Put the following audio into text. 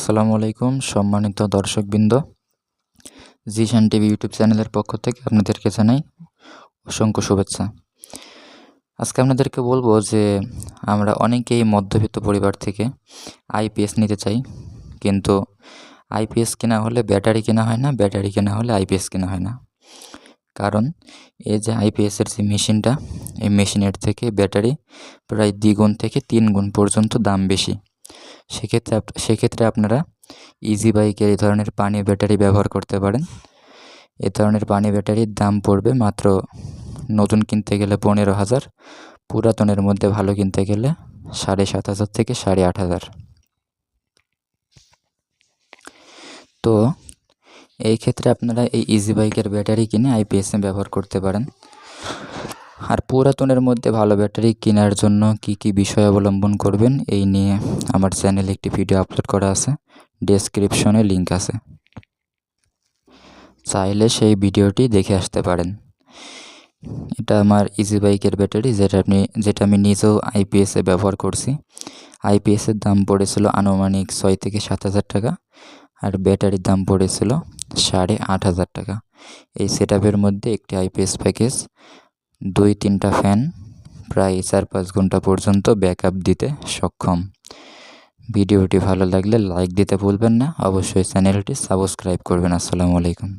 আসসালামু আলাইকুম, সম্মানিত দর্শকবৃন্দ। জি জিশান টিভি ইউটিউব চ্যানেলের পক্ষ থেকে আপনাদেরকে জানাই অসংখ্য শুভেচ্ছা। আজকে আপনাদেরকে বলব যে, আমরা অনেকেই মধ্যবিত্ত পরিবার থেকে আইপিএস নিতে চাই, কিন্তু আইপিএস কেনা হলে ব্যাটারি কেনা হয় না, ব্যাটারি কেনা হলে আইপিএস কেনা হয় না। কারণ এই যে আইপিএসের যে মেশিনটা, এই মেশিনের থেকে ব্যাটারি প্রায় দ্বিগুণ থেকে তিন গুণ পর্যন্ত দাম বেশি। সেক্ষেত্রে সেক্ষেত্রে আপনারা ইজি বাইকের এই ধরনের পানি ব্যাটারি ব্যবহার করতে পারেন। এ ধরনের পানি ব্যাটারির দাম পড়বে মাত্র নতুন কিনতে গেলে পনেরো হাজার, পুরাতনের মধ্যে ভালো কিনতে গেলে সাড়ে সাত হাজার থেকে সাড়ে আট হাজার। তো এই ক্ষেত্রে আপনারা এই ইজি বাইকের ব্যাটারি কিনে আইপিএসে ব্যবহার করতে পারেন। আর পুরাতনের মধ্যে ভালো ব্যাটারি কেনার জন্য কি কি বিষয় অবলম্বন করবেন, এই নিয়ে আমার চ্যানেলে একটি ভিডিও আপলোড করা আছে। ডেসক্রিপশনে লিঙ্ক আছে। চাইলে সেই ভিডিওটি দেখে আসতে পারেন। এটা আমার ইজি বাইকের ব্যাটারি, যেটা আপনি, যেটা আমি নিজেও আইপিএসে ব্যবহার করছি। আইপিএসের দাম পড়েছিল আনুমানিক ছয় থেকে সাত হাজার টাকা আর ব্যাটারির দাম পড়েছিল সাড়ে আট হাজার টাকা। এই সেট মধ্যে একটি আইপিএস প্যাকেজ দুই তিনটা ফ্যান, প্রায় চার পাঁচ ঘণ্টা পর্যন্ত ব্যাকআপ দিতে সক্ষম। ভিডিওটি ভালো লাগলে লাইক দিতে ভুলবেন না। অবশ্যই চ্যানেলটি সাবস্ক্রাইব করবেন। আসসালামু আলাইকুম।